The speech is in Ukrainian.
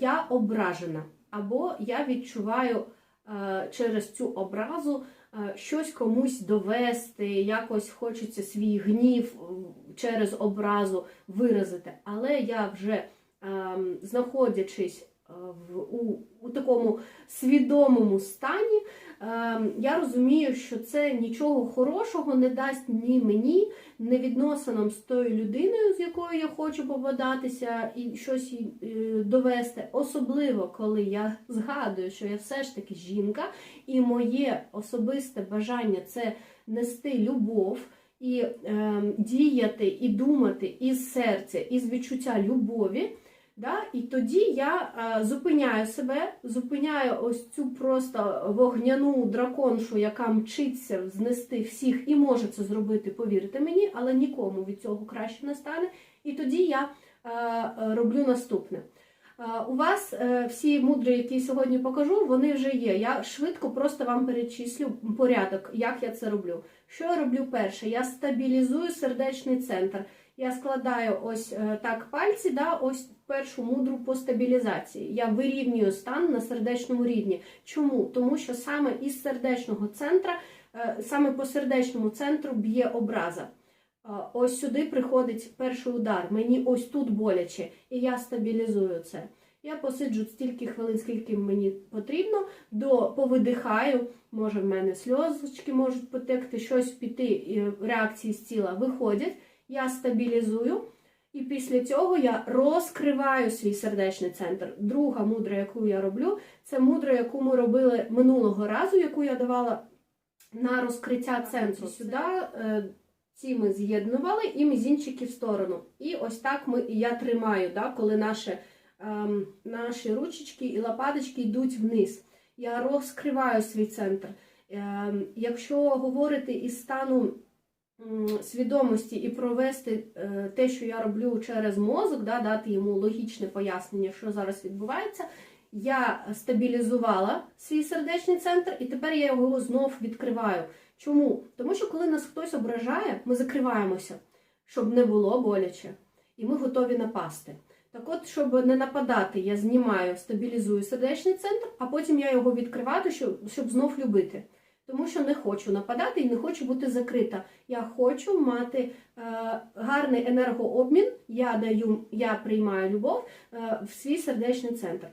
я ображена, або я відчуваю е, через цю образу е, щось комусь довести, якось хочеться свій гнів е, через образу виразити. Але я вже знаходячись у, у такому свідомому стані, я розумію, що це нічого хорошого не дасть ні мені, не відносинам з тою людиною, з якою я хочу попадатися і щось їй е, довести. Особливо, коли я згадую, що я все ж таки жінка, і моє особисте бажання це нести любов. І е, діяти і думати із серця, із відчуття любові, Да? І тоді я е, зупиняю себе, зупиняю ось цю просто вогняну драконшу, яка мчиться знести всіх і може це зробити, повірте мені, але нікому від цього краще не стане. І тоді я е, е, роблю наступне. Е, У вас е, всі мудрі, які сьогодні покажу, вони вже є. Я швидко просто вам перечислю порядок, як я це роблю. Що я роблю перше? Я стабілізую сердечний центр. Я складаю ось е, так пальці, да, ось першу мудру по стабілізації. Я вирівнюю стан на сердечному рівні. Чому? Тому що саме із сердечного центра, е, саме по сердечному центру б'є образа. Е, Ось сюди приходить перший удар. Мені ось тут боляче, і я стабілізую це. Я посиджу стільки хвилин, скільки мені потрібно, до повидихаю. Може, в мене сльозочки можуть потекти, щось піти, реакції з тіла виходять. Я стабілізую, і після цього я розкриваю свій сердечний центр. Друга мудра, яку я роблю, це мудра, яку ми робили минулого разу, яку я давала на розкриття центру. Сюди е, ці ми з'єднували і мізінчики в сторону. І ось так ми, і я тримаю, да, коли наші, ем, наші ручечки і лопаточки йдуть вниз. Я розкриваю свій центр. Ем, якщо говорити із стану свідомості і провести е, те, що я роблю через мозок, да, дати йому логічне пояснення, що зараз відбувається. Я стабілізувала свій сердечний центр, і тепер я його знов відкриваю. Чому? Тому що коли нас хтось ображає, ми закриваємося, щоб не було боляче, і ми готові напасти. Так от, щоб не нападати, я знімаю, стабілізую сердечний центр, а потім я його відкриваю, щоб, щоб знов любити. Тому що не хочу нападати і не хочу бути закрита. Я хочу мати е, гарний енергообмін. Я даю, я приймаю любов е, в свій сердечний центр.